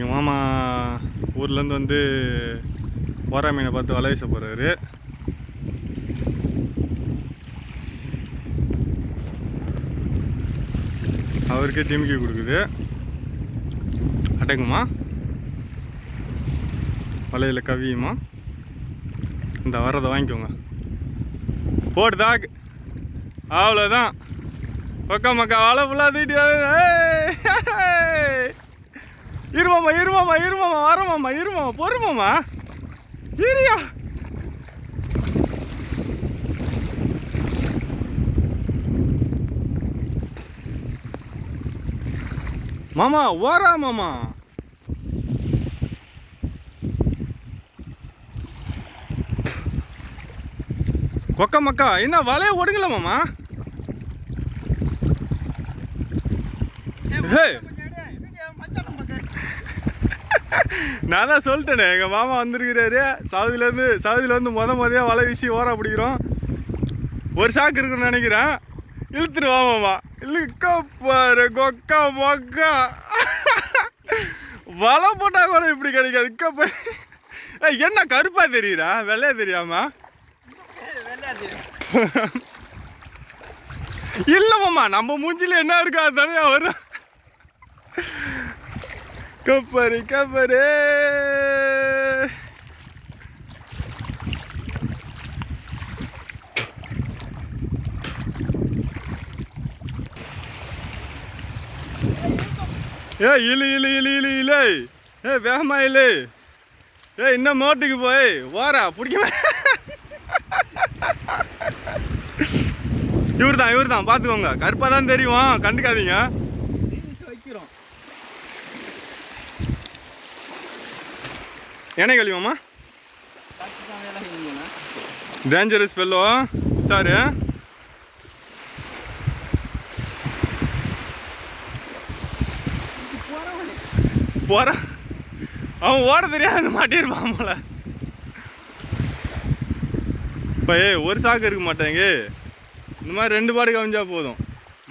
எங்கள் மாமா ஊர்லேருந்து வந்து ஓரா மீனை பார்த்து வலை வீச போகிறாரு அவருக்கே டிமிக்கி கொடுக்குது. அடங்குமா? வலையில் கவியுமா? இந்த வர்றதை வாங்கிக்கோங்க. போடுதாக் அவ்வளோதான் பக்கம் மக்கா வலை ஃபுல்லாக தூட்டி இருமாமா இருமாமா இருமாமா வரமாமா இருமாமா பொறுமாமா இரியா. மாமா ஓரா மாமா. கொக்க மக்கா என்ன வலைய ஒடுங்கல மாமா? ஹே நான் தான் சொல்லிட்டேனே எங்கள் மாமா வந்திருக்கிறாரு. சவுதியிலேருந்து சவுதியிலேருந்து மொத முதையாக வலை வீசி ஓரா பிடிக்கிறோம். ஒரு சாக்கு இருக்குன்னு நினைக்கிறேன். இழுத்துட்டு வா மாமா. இழுக்க பாரு கொக்கா மொக்கா. வலை போட்டால் கூட இப்படி கிடைக்காது. இக்க என்ன கருப்பா தெரியுறா வெள்ளையா தெரியாமா? இல்ல மாமா. நம்ம மூஞ்சில என்ன இருக்கா தானே வரும் கப்பரு கப்பரு ஏ இழு இழு இழு இலு இழு. ஏ வேகமா இழு. ஏ இன்னும் மோட்டுக்கு போய். வாரா பிடிக்கல இவர் தான் இவர் தான் பார்த்துக்கோங்க கருப்பாக தான் தெரியும். கண்டுக்காதீங்க. என்ன கழிவாமா பார்த்துதான் டேஞ்சரஸ் பெல்லோ சாரு போகிறான் அவன் ஓட தெரியாது மாட்டியிருப்பான் போல. இப்போ ஏ ஒரு சாக்கு இருக்க மாட்டேங்க. இந்த மாதிரி ரெண்டு பாடு கவிஞ்சா போதும்.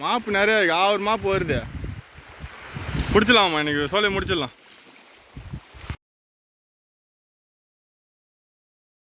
மாப்பு நிறையா இருக்கு. ஆறு மாப்பு வருது. பிடிச்சலாமா இன்னைக்கு சொல்லி முடிச்சிடலாம்.